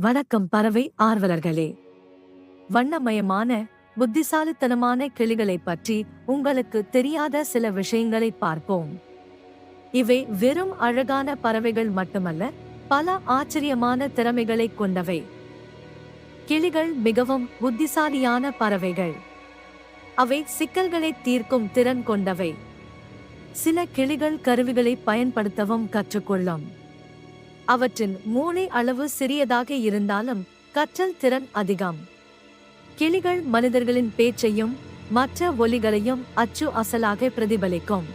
வணக்கம் பறவை ஆர்வலர்களே. வண்ணமயமான புத்திசாலித்தனமான கிளிகளைப் பற்றி உங்களுக்கு தெரியாத சில விஷயங்களை பார்ப்போம். இவை வெறும் அழகான பறவைகள் மட்டுமல்ல பல ஆச்சரியமான திறமைகளைக் கொண்டவை. கிளிகள் மிகவும் புத்திசாலியான பறவைகள். அவை சிக்கல்களை தீர்க்கும் திறன் கொண்டவை. சில கிளிகள் கருவிகளை பயன்படுத்தவும் கற்றுக்கொள்ளும். அவற்றின் மூளை அளவு சிறியதாக இருந்தாலும் கற்றல் திறன் அதிகம். கிளிகள் மனிதர்களின் பேச்சையும் மற்ற ஒலிகளையும் அச்சு அசலாக பிரதிபலிக்கும்.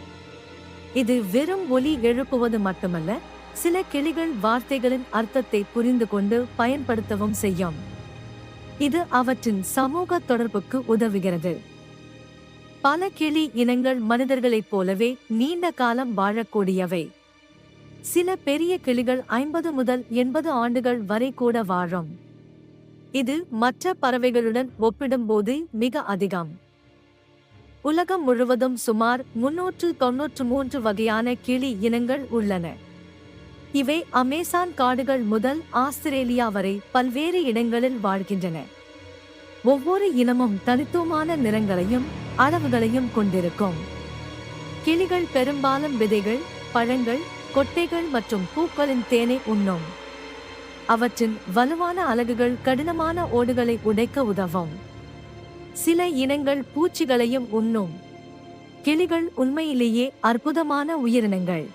இது வெறும் ஒலி எழுப்புவது மட்டுமல்ல சில கிளிகள் வார்த்தைகளின் அர்த்தத்தை புரிந்து கொண்டு பயன்படுத்தவும் செய்யும். இது அவற்றின் சமூக தொடர்புக்கு உதவுகிறது. பல கிளி இனங்கள் மனிதர்களைப் போலவே நீண்ட காலம் வாழக்கூடியவை. சில பெரிய கிளிகள் ஐம்பது முதல் எண்பது ஆண்டுகள் வரை கூட வாழும். இது மற்ற பறவைகளுடன் ஒப்பிடும்போது மிக அதிகம். உலகம் முழுவதும் சுமார் முன்னூற்று தொன்னூற்று மூன்று வகையான கிளி இனங்கள் உள்ளன. இவை அமேசான் காடுகள் முதல் ஆஸ்திரேலியா வரை பல்வேறு இடங்களில் வாழ்கின்றன. ஒவ்வொரு இனமும் தனித்துவமான நிறங்களையும் அளவுகளையும் கொண்டிருக்கும். கிளிகள் பெரும்பாலும் விதைகள் பழங்கள் கொட்டைகள் மற்றும் பூக்களின் தேனை உண்ணும். அவற்றின் வலுவான அலகுகள் கடினமான ஓடுகளை உடைக்க உதவும். சில இனங்கள் பூச்சிகளையும் உண்ணும். கிளிகள் உண்மையிலேயே அற்புதமான உயிரினங்கள்.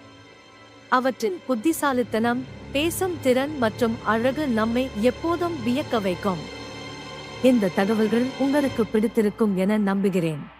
அவற்றின் புத்திசாலித்தனம் பேசும் திறன் மற்றும் அழகு நம்மை எப்போதும் வியக்க வைக்கும். இந்த தகவல்கள் உங்களுக்கு பிடித்திருக்கும் என நம்புகிறேன்.